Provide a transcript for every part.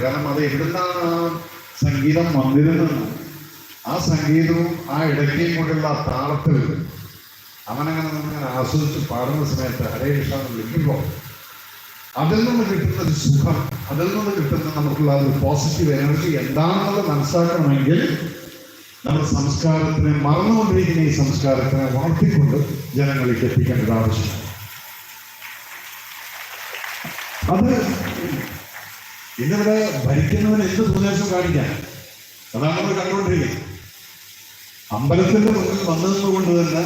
കാരണം അത് എവിടുന്നാണ് സംഗീതം വന്നിരുന്നത്? ആ സംഗീതവും ആ ഇടയ്ക്കേയും കൊണ്ടുള്ള ആ താളത്തിൽ അവനങ്ങനെ നമ്മളിങ്ങനെ ആസ്വദിച്ച് പാടുന്ന സമയത്ത് ഹരേ കൃഷ്ണ വിളിക്കുമ്പോൾ അതിൽ നിന്ന് കിട്ടുന്ന ഒരു സുഖം അതിൽ നിന്ന് കിട്ടുന്ന നമുക്കുള്ള ഒരു പോസിറ്റീവ് എനർജി എന്താണെന്നുള്ളത് മനസ്സിലാക്കണമെങ്കിൽ നമ്മുടെ സംസ്കാരത്തിനെ മറന്നുകൊണ്ടിരിക്കുന്ന ഈ സംസ്കാരത്തിനെ വളർത്തിക്കൊണ്ട് ജനങ്ങളിലേക്ക് എത്തിക്കേണ്ടത് ആവശ്യമാണ് അത് ഇന്നിവിടെ ഭരിക്കുന്നവൻ എന്ത് സന്ദേശം കാണിക്കാൻ അതാണ് നമ്മൾ കണ്ടുകൊണ്ടിരിക്കുന്നത്. അമ്പലത്തിന്റെ മുന്നിൽ വന്നതുകൊണ്ട് തന്നെ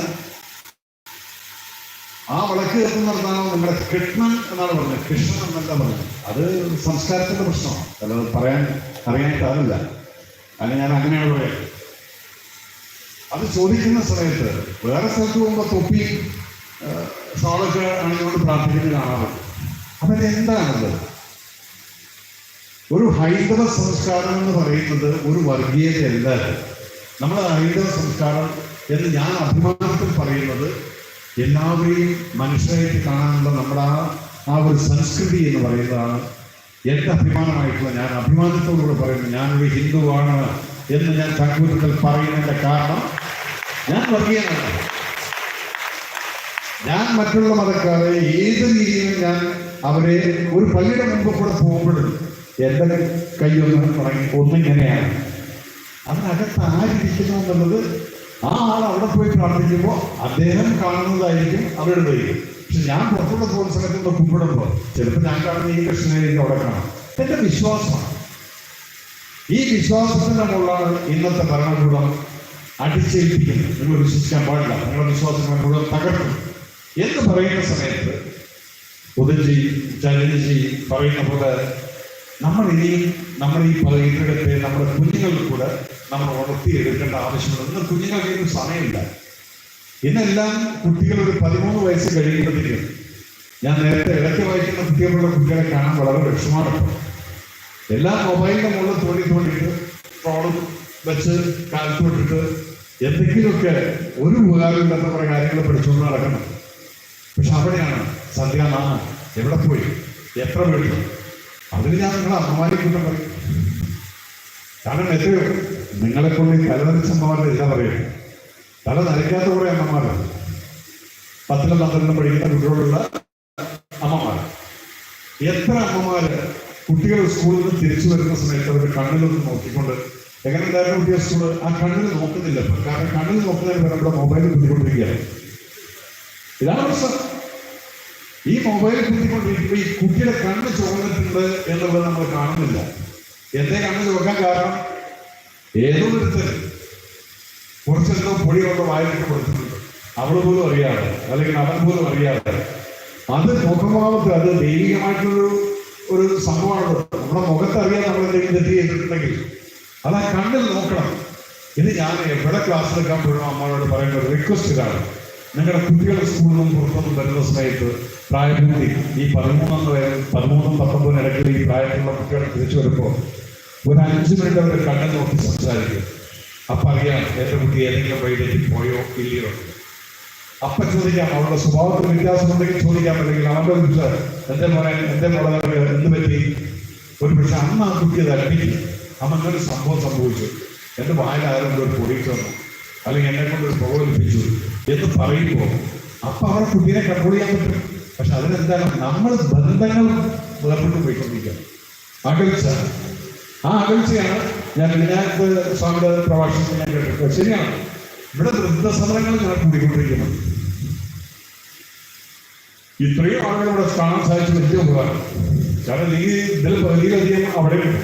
ആ വിളക്ക് കത്തുന്നിടത്താണ് നമ്മുടെ കൃഷ്ണൻ എന്നാണ് പറഞ്ഞത്. കൃഷ്ണൻ എന്നല്ല പറഞ്ഞത്. അത് സംസ്കാരത്തിന്റെ പ്രശ്നമാണ്. അല്ലാതെ പറയാൻ അറിയാനായിട്ടല്ല അല്ല ഞാൻ അങ്ങനെയാണ് പറയാം അത് ചോദിക്കുന്ന സമയത്ത് വേറെ സ്ഥലത്ത് പോകുമ്പോൾ തൊപ്പി ഷോളൊക്കെ അണിഞ്ഞുകൊണ്ട് പ്രാർത്ഥിക്കുന്നത് കാണാറുണ്ട് അപ്പം ഇത് എന്താണത് ഒരു ഹൈന്ദവ സംസ്കാരം എന്ന് പറയുന്നത് ഒരു വർഗീയതയല്ല. നമ്മുടെ ഹൈന്ദവ സംസ്കാരം എന്ന് ഞാൻ അഭിമാനത്തിൽ പറയുന്നത് എല്ലാവരെയും മനുഷ്യരായിട്ട് കാണാനുള്ള നമ്മുടെ ആ ആ ഒരു സംസ്കൃതി എന്ന് പറയുന്നതാണ് എന്റെ അഭിമാനമായിട്ടുള്ള ഞാൻ അഭിമാനത്തോടുകൂടെ പറയുന്നു. ഞാനൊരു ഹിന്ദുവാണ് എന്ന് ഞാൻ തങ്കൂരത്തിൽ പറയുന്നതിന്റെ കാരണം ഞാൻ വർഗീയനാണ് ഞാൻ മറ്റുള്ള മതക്കാരെ ഏത് രീതിയിലും ഞാൻ അവരെ ഒരു പള്ളിയുടെ മുമ്പ് കൂടെ പോകുമ്പോഴും എന്റെ കൈയൊന്ന് തുടങ്ങി. ഒന്നിങ്ങനെയാണ് അതിനകത്ത് ആരിക്കുന്നു എന്നുള്ളത് ആ ആൾ അവിടെ പോയി പ്രാർത്ഥിക്കുമ്പോൾ അദ്ദേഹം കാണുന്നതായിരിക്കും അവരുടെ ദൈവം പക്ഷെ ഞാൻ പുറത്തുള്ള സ്പോൺസറൊക്കെ കുമ്പിടുമ്പോൾ ചിലപ്പോൾ ഞാൻ കാണുന്ന ഈ കൃഷ്ണനെ അവിടെ കാണാം എന്റെ വിശ്വാസമാണ്. ഈ വിശ്വാസത്തിന്റെ മുകളിലാണ് ഇന്നത്തെ ഭരണകൂടം അടിച്ചേൽപ്പിക്കുന്നത് നിങ്ങൾ വിശ്വസിക്കാൻ പാടില്ല. നിങ്ങളുടെ വിശ്വാസങ്ങൾ മുഴുവൻ തകർക്കും. എന്ന് പറയുന്ന സമയത്ത് ഉദജി ചലഞ്ചി പറയുന്ന പോലെ നമ്മൾ ഇനിയും നമ്മൾ ഈ പറയുന്നിടത്തെ നമ്മുടെ കുഞ്ഞുങ്ങൾ കൂടെ നമ്മൾ വളർത്തിയെടുക്കേണ്ട ആവശ്യമുണ്ട്. ഇന്ന് കുഞ്ഞുങ്ങൾക്ക് സമയമില്ല. ഇന്നെല്ലാം കുട്ടികൾ ഒരു പതിമൂന്ന് വയസ്സ് കഴിയുമ്പോഴത്തേക്കും ഞാൻ നേരത്തെ ഇടയ്ക്ക് വായിക്കുന്ന കുട്ടികളുടെ കുട്ടികളെ കാണാൻ വളരെ വിഷമമാണ്. എല്ലാ മൊബൈലിന്റെ മുകളിൽ തോണ്ടി തോണ്ടിയിട്ട് ട്രോളും വെച്ച് കാലത്തോട്ടിട്ട് എന്തെങ്കിലുമൊക്കെ ഒരു ഉപകാരമില്ലാത്ത കുറെ കാര്യങ്ങൾ പഠിച്ചുകൊണ്ട് നടക്കണം. പക്ഷെ അവിടെയാണ് സന്ധ്യാനാമം എവിടെ പോയി? എത്ര വീട്ടു അതിന് ഞാൻ നിങ്ങളെ അമ്മമാരെ പറയും കാരണം എത്രയോ നിങ്ങളെ കൊണ്ട് ഈ തലനരച്ചമ്മമാരുടെ ഇല്ല പറയും? തല നരയ്ക്കാത്ത കുറെ അമ്മമാരാണ് പത്തിലും പന്ത്രണ്ടിലും പഠിക്കുന്ന കുട്ടികളുള്ള അമ്മമാർ. എത്ര അമ്മമാര് കുട്ടികൾ സ്കൂളിൽ നിന്ന് തിരിച്ചു വരുന്ന സമയത്ത് അവർ കണ്ണിലൊന്ന് നോക്കിക്കൊണ്ട് എങ്ങനെ ഉണ്ടായിരുന്നു കുട്ടിയെ സ്കൂൾ ആ കണ്ണിൽ നോക്കുന്നില്ല. കാരണം കണ്ണിൽ നോക്കുന്നതിന് നമ്മുടെ മൊബൈൽ കുത്തിക്കൊണ്ടിരിക്കുകയാണ്. ഇതാണ് പ്രശ്നം. ഈ മൊബൈൽ കുത്തിക്കൊണ്ടിരിക്കുമ്പോൾ ഈ കുട്ടിയുടെ കണ്ണ് ചുവന്നിട്ടുണ്ട് എന്നുള്ളത് നമ്മൾ കാണുന്നില്ല. എന്റെ കണ്ണ് ചുവക്കാൻ കാരണം? ഏതോ കുറച്ചെന്തോ പൊടി കൊണ്ട് വായിലിട്ട് കൊടുത്തിട്ടുണ്ട്. അവൾ പോലും അറിയാതെ അല്ലെങ്കിൽ അവൻ പോലും അറിയാതെ. അത് മുഖഭാവത്ത് അത് ദൈവികമായിട്ടുള്ളൊരു ഒരു സംഭവമാണ് നമ്മുടെ മുഖത്ത് അറിയാൻ നമ്മൾ എന്തെങ്കിലും തെറ്റ് ചെയ്തിട്ടുണ്ടെങ്കിൽ അത് ആ കണ്ണിൽ നോക്കണം. ഇത് ഞാൻ എവിടെ ക്ലാസ് എടുക്കാൻ പോകണം അമ്മയോട് പറയേണ്ട റിക്വസ്റ്റ് ഇതാണ്. നിങ്ങളുടെ കുട്ടികളുടെ സ്കൂളിൽ നിന്നും പുറത്തുനിന്നും വരുന്ന സമയത്ത് പ്രായപൂർത്തി ഈ പതിമൂന്നാം പതിമൂന്നും പത്തൊമ്പതും ഇടയ്ക്ക് ഈ പ്രായത്തിലുള്ള കുട്ടികളെ തിരിച്ചു വരുമ്പോൾ ഒരു അഞ്ച് മിനിറ്റ് അവർ കണ്ണിൽ നോക്കി സംസാരിക്കും. അപ്പൊ അറിയാം എന്റെ കുട്ടി ഏതെങ്കിലും വഴിയിലേക്ക് പോയോ ഇല്ലയോ. അപ്പൊ ചോദിക്കാം അവളുടെ സ്വഭാവത്തിൽ വ്യത്യാസമുണ്ടെങ്കിൽ ചോദിക്കാം അല്ലെങ്കിൽ അവന്റെ കുറിച്ച് എന്റെ മോനെ എന്റെ മോളെ എന്ത് പറ്റി? ഒരു പക്ഷെ അമ്മ ആ കുട്ടിയെ അത് അമ്മക്കൊരു സംഭവം സംഭവിച്ചു. എന്റെ വായിൽ ആരെങ്കിലും ഒരു പൊടി തന്നു അല്ലെങ്കിൽ എന്നെ കൊണ്ട് ഒരു പ്രകോപിപ്പിച്ചു എന്ന് പറയുമ്പോൾ അപ്പൊ അവരുടെ കുട്ടീനെ കൺട്രോൾ ചെയ്യാൻ പറ്റും. പക്ഷെ അതിനെന്താണ്? നമ്മൾ ബന്ധങ്ങൾ വേർപെട്ട് പോയിക്കൊണ്ടിരിക്കുക അകൽച്ച. ആ അകൽച്ചയാണ് ഞാൻ വിനായക സ്വാമിയുടെ പ്രഭാഷണത്തിൽ ഞാൻ കേട്ടിട്ടുള്ളത്. ശരിയാണ്. ഇവിടെ വൃദ്ധസദനങ്ങൾ ഞാൻ കൂടിക്കൊണ്ടിരിക്കുന്നത് ഇത്രയും ആളുകൾ ഇവിടെ കാണാൻ സാധിച്ചു വലിയ ഉപകാരം. കാരണം ഈ ഇതിൽ പകുതിയിലധികം അവിടെ ഉണ്ട്.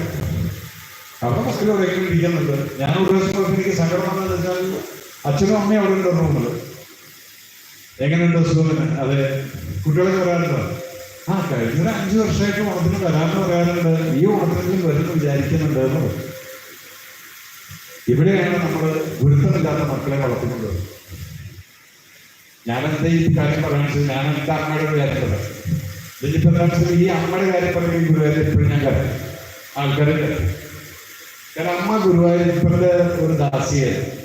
അവിടെ മക്കൾ എവിടെയെങ്കിലും ഇരിക്കുന്നുണ്ട്. ഞാൻ ദിവസം എനിക്ക് സങ്കടം വന്നതെന്ന് വെച്ചാൽ അച്ഛനും അമ്മയും അവിടെ ഉണ്ട് എങ്ങനെയുണ്ട് സുഖത്തിന് അതെ. കുട്ടികളൊക്കെ വരാറുണ്ടോ ആ കഴിഞ്ഞ അഞ്ചു വർഷമായിട്ട് ഓണത്തിന് വരാമെന്ന് പറയാറുണ്ട് ഈ ഓണത്തിനെങ്കിലും വരുമെന്ന് വിചാരിക്കുന്നുണ്ട് എന്ന് പറയും ഇവിടെയാണ് നമ്മൾ ഗുരുത്തമില്ലാത്ത മക്കളെ വളർത്തുന്നത്. ഞാനെന്താ ഈ കാര്യം പറയുന്നത് ഞാൻ എന്താ അമ്മയുടെ കാര്യം പറയാം എന്താ വെച്ചാൽ ഈ അമ്മയുടെ കാര്യം പറയുമ്പോൾ ഗുരുവായൂർ എപ്പോഴും ഞാൻ കരുതും ആൾക്കാരെ കാരണം അമ്മ ഗുരുവായൂരപ്പന്റെ ഒരു ദാസിയായിരുന്നു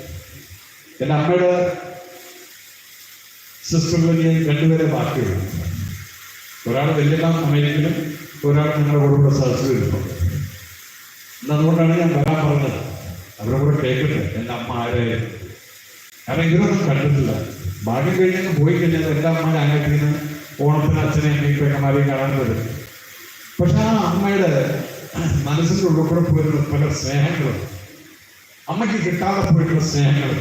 എന്റെ അമ്മയുടെ സിസ്റ്ററിൽ രണ്ടുപേരെ ബാക്കിയുള്ളൂ ഒരാൾ വലിയ അമേരിക്കയിലും ഒരാൾ ഞങ്ങളുടെ കൂടെ സദസ്സിൽ ഇരുന്നു ഇന്ന് അതുകൊണ്ടാണ് ഞാൻ വരാൻ പറഞ്ഞത്. അവരെ കൂടെ കേൾക്കട്ടെ എന്റെ അമ്മ ആരായിരുന്നു കാരണം ഇവരൊന്നും കണ്ടിട്ടില്ല. ഭാഗ്യം കഴിഞ്ഞ് പോയി കഴിഞ്ഞാൽ എന്റെ അമ്മ ഞങ്ങൾക്ക് ഓണത്തിന് അച്ഛനെ അമ്മയും കാണാൻ വരും. പക്ഷെ ആ അമ്മയുടെ മനസ്സിന്റെ ഉള്ളിൽ കൂടെ പോയിരുന്ന പല സ്നേഹങ്ങളും അമ്മയ്ക്ക് കിട്ടാതെ പോയിട്ടുള്ള സ്നേഹങ്ങളും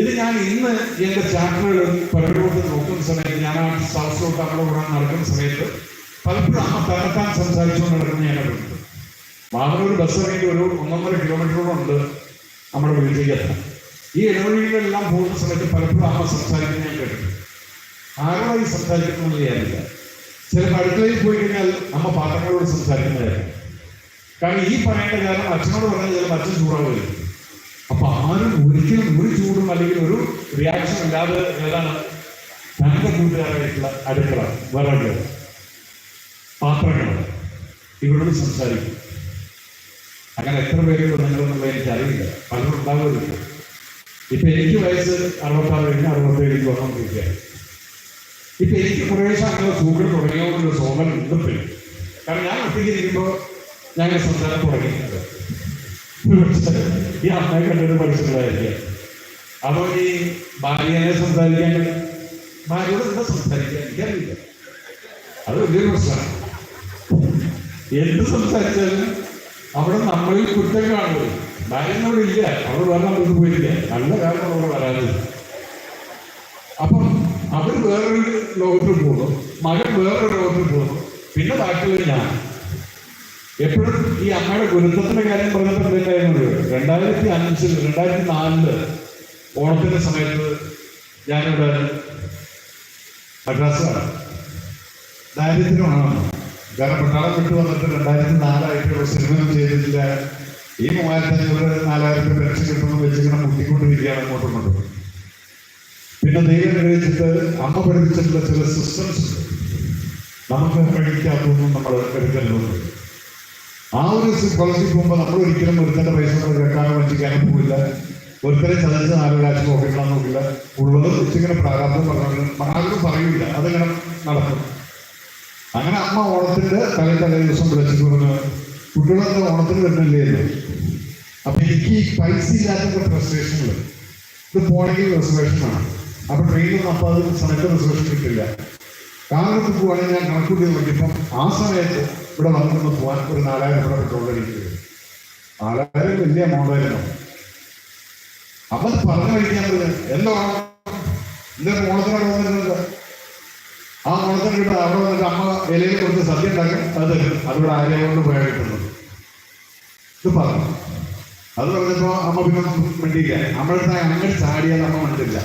ഇത് ഞാൻ ഇന്ന് എന്റെ ചാപ്റ്ററുകൾ പലരോട് നോക്കുന്ന സമയത്ത് ഞാൻ ആ സദസ്സിലോട്ട് അപ്ലോഡ് നടക്കുന്ന സമയത്ത് പലപ്പോഴും അമ്മ തന്നെത്താൻ സംസാരിച്ചുകൊണ്ട് നടക്കുന്ന ഞാൻ കണ്ടിട്ടുണ്ട് മാതൃ ബസ് ഇറങ്ങി ഒരു ഒന്നൊന്നര കിലോമീറ്ററോടുണ്ട് നമ്മുടെ വീട്ടിലേക്ക് എത്താൻ. ഈ ഇടവഴികളിലെല്ലാം പോകുന്ന സമയത്ത് പലപ്പോഴും അമ്മ സംസാരിക്കുന്ന ഞാൻ കേട്ടിട്ടുണ്ട്. ആരോടായി സംസാരിക്കുന്നത് ഞാനില്ല ചിലപ്പോൾ അടുക്കളയിൽ പോയി കഴിഞ്ഞാൽ അമ്മ പാത്രങ്ങളോട് സംസാരിക്കുന്നതായിരിക്കും. കാരണം ഈ പറയേണ്ട കാരണം അച്ഛനോട് പറഞ്ഞാൽ ചിലപ്പോൾ അച്ഛൻ ചൂടാവില്ല അപ്പൊ ആരും ഒരിക്കലും ഒരു ചൂടും അല്ലെങ്കിൽ ഒരു റിയാക്ഷൻ ഇല്ലാതെ ഏതാണ് തന്റെ കൂട്ടുകാരായിട്ടുള്ള അടുക്കള വിറക് പാത്രങ്ങൾ ഇവരോട് സംസാരിക്കും. അങ്ങനെ എത്ര പേര് നിങ്ങളെന്നുള്ള എനിക്ക് അറിയില്ല. പലരും ഉണ്ടാകുന്നില്ല ഇപ്പൊ എനിക്ക് വയസ്സ് അറുപത്താറ് കഴിഞ്ഞ് അറുപത്തേഴ് വന്നുകൊണ്ടിരിക്കുകയാണ് ഇപ്പൊ എനിക്ക് കുറേശ്ശെ അങ്ങനെ സൂക്കട് തുടങ്ങിയോണ്ടുള്ള സോമൻ ഇന്നിപ്പില്ല കാരണം ഞാൻ ഒറ്റയ്ക്ക് ഇരിക്കുമ്പോൾ ഞാൻ സംസാരം തുടങ്ങിയിട്ടുണ്ട്. ഈ അമ്മയെ കണ്ടിട്ട് പഠിച്ചിട്ടുള്ളതായിരിക്കാം. അപ്പൊ ഈ ഭാര്യനെ സംസാരിക്കാൻ ഭാര്യയോട് എന്താ സംസാരിക്കാൻ? എനിക്കറിയില്ല. അത് വലിയൊരു പ്രശ്നമാണ്. എന്ത് സംസാരിച്ചാലും അവിടെ നമ്മളിൽ കുറ്റം കാണുന്നത്. ഭാര്യനോട് ഇല്ല. അവിടെ വേറെ നമുക്ക് പോയില്ല നല്ല കാരണം അവിടെ വരാനില്ല അപ്പം അവർ വേറൊരു ലോകത്തിൽ പോകുന്നു. മകൻ വേറൊരു ലോകത്തിൽ പോകുന്നു. പിന്നെ ബാക്കിയുള്ള ഞാൻ. എപ്പോഴും ഈ അമ്മയുടെ ഗുരുത്വത്തിന്റെ കാര്യം പറഞ്ഞപ്പോൾ രണ്ടായിരത്തി അഞ്ചിൽ രണ്ടായിരത്തി നാലിൽ ഓണത്തിന്റെ സമയത്ത് ഞാനിവിടെ മദ്രാസാണ് ദാരിദ്ര്യമാണ് കാരണം പട്ടാളം വിട്ടു വന്നിട്ട് രണ്ടായിരത്തി നാലായിട്ടുള്ള സിനിമ ചെയ്തിട്ടില്ല. ഈ മൂവായിരത്തി അഞ്ഞൂറ് നാലായിരത്തി പെൻഷൻ കിട്ടുമെന്ന് വെച്ചിങ്ങനെ മുട്ടിക്കൊണ്ടിരിക്കുകയാണ് അങ്ങോട്ടും ഇങ്ങോട്ടും. പിന്നെ ദൈവം കഴിച്ചിട്ട് അമ്മ പഠിപ്പിച്ചിട്ടുള്ള ചില സിസ്റ്റംസ് ഉണ്ട്. നമുക്ക് പഠിക്കാത്തൊന്നും നമ്മൾ എടുക്കലുണ്ട് ആ ഒരു സ്കോളർഷിപ്പ് പോകുമ്പോൾ നമ്മൾ ഒരിക്കലും ഒരുത്തന്റെ പൈസ കേൾക്കാനോ വഞ്ചിക്കാനോ പോകില്ല ഒരുത്തരെ ചതച്ച് നാല് കാശ് നോക്കിക്കാൻ നോക്കില്ല ഉള്ളത് വെച്ചിങ്ങനെ പ്രാരാബ്ദം പറഞ്ഞു ആരും പറയില്ല അതിങ്ങനെ നടക്കും. അങ്ങനെ അമ്മ ഓണത്തിന്റെ തലേ തലേ ദിവസം വിളിച്ചിട്ട് പറഞ്ഞു കുട്ടികളൊക്കെ ഓണത്തിന് വരുന്നില്ലേ? അപ്പൊ എനിക്ക് ഈ പൈസ ഇല്ലാത്ത ഫ്രസ്ട്രേഷനുകൾ ഇത് പോണെങ്കിൽ റിസർവേഷൻ ആണ്. അപ്പൊ ട്രെയിനൊന്നും അപ്പൊ അത് സമയത്ത് റിസർവേഷൻ കിട്ടില്ല. കാറിനൊക്കെ പോവാണെങ്കിൽ ഞാൻ കണക്കൂട്ടി നോക്കിയപ്പം ആ സമയത്ത് ഇവിടെ വന്നിട്ട് പോകാൻ ഒരു നാലായിരം രൂപ പെട്രോൾ അടിക്കുന്നത് നാലായിരം വലിയ മോളായിരുന്നു അത് പറഞ്ഞു കഴിക്കാൻ എന്തോ? എന്താ മോളത്തിനാണ് വന്നിരുന്നത്. ആ മോളത്തിനിട്ട് അവിടെ വന്നിട്ട് അമ്മ ഇലയിൽ കൊടുത്ത് സദ്യ ഉണ്ടാക്കും. അത് അതിവിടെ ആരെയും കൊണ്ട് പോയാൽ കിട്ടുന്നത്. ഇത് പറഞ്ഞു. അത് പറഞ്ഞപ്പോ അമ്മ പിന്നെ മിണ്ടിയില്ല തന്നെ അങ്ങനെ ചാടിയാൽ അമ്മ മിണ്ടില്ല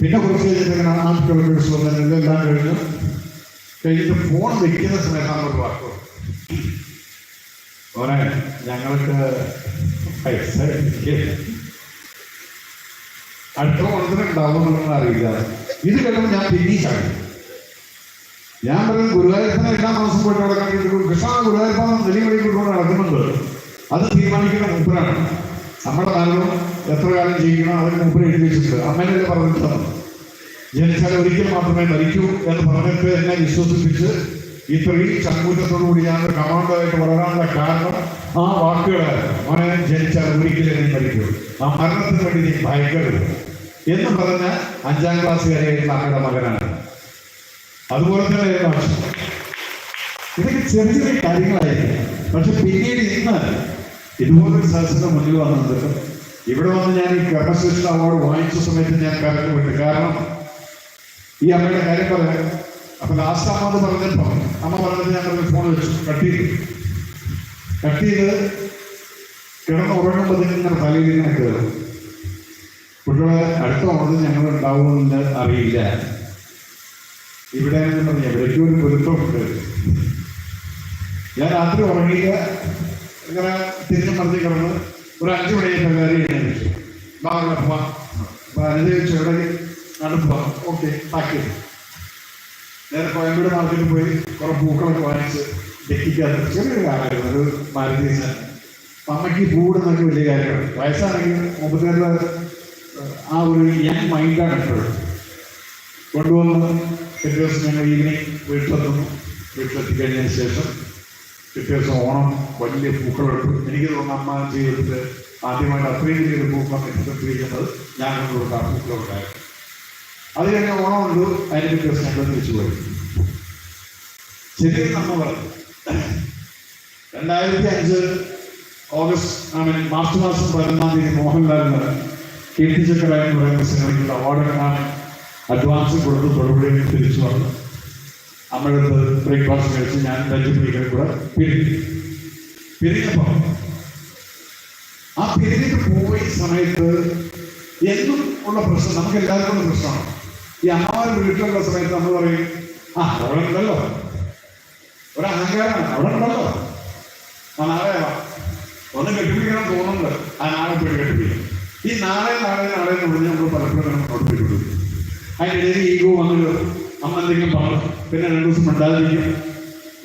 പിന്നെ കുറച്ച് കഴിഞ്ഞിട്ട് ആ കിലോമീറ്റേഴ്സ് വന്നിട്ടുണ്ട് എല്ലാം കഴിഞ്ഞു കഴിഞ്ഞിട്ട് ഫോൺ വെക്കുന്ന സമയത്താണ് ഒരു വാക്ക് ഓനെ ഞങ്ങൾക്ക് പൈസ. അടുത്ത ഓണത്തിന് ഉണ്ടാവുമെന്നൊന്നും അറിയില്ല. ഇത് കേട്ടപ്പോൾ ഞാൻ ചാടി. ഞാൻ പറയുന്നത് ഗുരുവായൂരപ്പനെ എല്ലാ മാസം പോയിട്ട് നടക്കാൻ കൃഷ്ണ ഗുരുവായൂരപ്പ നെല്ലിമണി കൊണ്ടുകൊണ്ട് നടക്കുന്നുണ്ട്. അത് തീരുമാനിക്കുന്ന മൂപ്പരാണ്. നമ്മുടെ മരണം എത്ര കാലം ജീവിക്കണം അതിന് മൂപ്പര് എഴുതി വെച്ചിട്ടുണ്ട്. അമ്മേനല്ലേ പറഞ്ഞിട്ടുണ്ട് ജനിച്ചാൽ ഒരിക്കൽ മാത്രമേ മരിക്കൂ എന്ന് പറഞ്ഞിട്ട് എന്നെ വിശ്വസിപ്പിച്ച് ഇത്രയും ചങ്കൂറ്റത്തോടുകൂടി ഞാൻ ഒരു കമാൻഡോയായിട്ട് വളരാനുള്ള കാരണം ആ വാക്കുകളായിരുന്നു മോനെ ജനിച്ചാൽ ഒരിക്കലേ നീ മരിക്കൂ. ആ മരണത്തിന് വേണ്ടി നീ ഭയങ്കരുത് എന്ന് പറഞ്ഞ അഞ്ചാം ക്ലാസ്സുകാരിയായിട്ടുള്ള അമ്മയുടെ മകനാണ്. അതുപോലെ തന്നെ മാഷ്. ഇതൊക്കെ ചെറിയ ചെറിയ കാര്യങ്ങളായിരിക്കും. പക്ഷെ പിന്നീട് ഇന്ന് ഇതുപോലൊരു സദസ്സിന്റെ മുന്നിൽ വന്നിട്ട് ഇവിടെ വന്ന് ഞാൻ ഈ കർമ്മശ്രേഷ്ഠ അവാർഡ് വാങ്ങിച്ച സമയത്ത് ഞാൻ കരഞ്ഞു വിട്ടു. കാരണം ഈ അമ്മയുടെ കാര്യം പറയാൻ അപ്പൊ ലാസ്റ്റ് അമ്മ പറഞ്ഞപ്പോ അമ്മ പറഞ്ഞത് ഞാൻ ഒരു ഫോൺ വെച്ചു. കട്ട് ചെയ്തു. കട്ട് ചെയ്ത് കിടന്ന് ഉറങ്ങുമ്പോൾ ഇങ്ങനെ തലയിൽ ഇങ്ങനെ കയറും കുട്ടികളെ അടുത്ത ഓണത്തിന് ഞങ്ങൾ ഉണ്ടാവുമെന്ന് അറിയില്ല. ഇവിടെ പറഞ്ഞ ഇവിടേക്ക് ഒരു പൊരുത്തമുണ്ട് ഞാൻ രാത്രി ഉറങ്ങിയില്ല. ഇങ്ങനെ തിരിഞ്ഞു മറിഞ്ഞ് കിടന്ന് ഒരു അഞ്ചു മണിയായിട്ട് കാര്യം ബാഗപ്പ അനുജയിച്ചു എവിടെ അടുപ്പ ഓക്കെ പാക്ക് നേരെ കോയമ്പേട് മാർക്കറ്റിൽ പോയി കുറെ പൂക്കളൊക്കെ വാങ്ങിച്ച് ഡെക്കിക്കാത്ത ചെറിയൊരു കാലമായിരുന്നു. ഒരു മാരുതി അമ്മയ്ക്ക് ഈ പൂവിടുന്നൊക്കെ വലിയ കാര്യമാണ്. വയസ്സാണെങ്കിൽ മുപ്പത്തിരണ്ട് ആ ഒരു യങ് മൈൻഡാണ് എപ്പോഴും കൊണ്ടുവന്ന് പിറ്റേ ദിവസം ഞങ്ങൾ ഈവനിങ് വീട്ടിലെത്തുന്നു. വീട്ടിലെത്തി കഴിഞ്ഞതിന് ശേഷം പിറ്റേ ദിവസം ഓണം വലിയ പൂക്കളെടുത്തു എനിക്ക് തോന്നുന്നു അമ്മ ജീവിതത്തിൽ ആദ്യമായിട്ട് അത്രയും വലിയൊരു പൂക്കം എത്തിക്കൊണ്ടിരിക്കുന്നത് ഞാൻ ആ പൂക്കളുണ്ടായിരുന്നു അത് കഴിഞ്ഞ ഓണം ഉണ്ട് അതിന് ഞങ്ങൾ തിരിച്ചു പോയി. ശരിക്കും നമ്മ പറഞ്ഞു രണ്ടായിരത്തി അഞ്ച് ഓഗസ്റ്റ് മാർച്ച് മാസം പതിനൊന്നാം തീയതി മോഹൻലാലിന് കീർത്തിചക്ര എന്ന് പറയുന്ന സിനിമയ്ക്കുള്ള അവാർഡ് എടുക്കാൻ അഡ്വാൻസ് കൊടുത്ത് തൊടുപുഴയിൽ തിരിച്ചു വന്നു അമ്മയുടെ ബ്രേക്ക്ഫാസ്റ്റ് കഴിച്ച് ഞാൻ ലഞ്ച് പിടിക്കാൻ കൂടെ പിരിഞ്ഞു. പിരിഞ്ഞപ്പോൾ ആ പിരിഞ്ഞിട്ട് പോയ സമയത്ത് എന്നും ഉള്ള പ്രശ്നം നമുക്ക് എല്ലാവർക്കും ഉള്ള പ്രശ്നമാണ്. ഈ അമ്മമാർ വീട്ടിലുള്ള സമയത്ത് നമ്മൾ പറയും ആ അവിടെ ഉണ്ടല്ലോ. ഒരു അഹങ്കാരമാണ് അവിടെ ഉണ്ടല്ലോ. ആ നാളെ. ഒന്ന് കെട്ടിപ്പിടിക്കണം തോന്നുന്നുണ്ട്. ആ നാളെ പോയി കെട്ടിപ്പിടിക്കും ഈ നാളെ നാളെ നാളെ എന്ന് പറഞ്ഞ് നമ്മൾ പലപ്പോഴും കൊടുത്തിട്ടുണ്ട് അതിനിടയിൽ ഈഗോ വന്നത് അമ്മ എന്തെങ്കിലും പറഞ്ഞു പിന്നെ രണ്ടു ദിവസം മിണ്ടാതിരിക്കും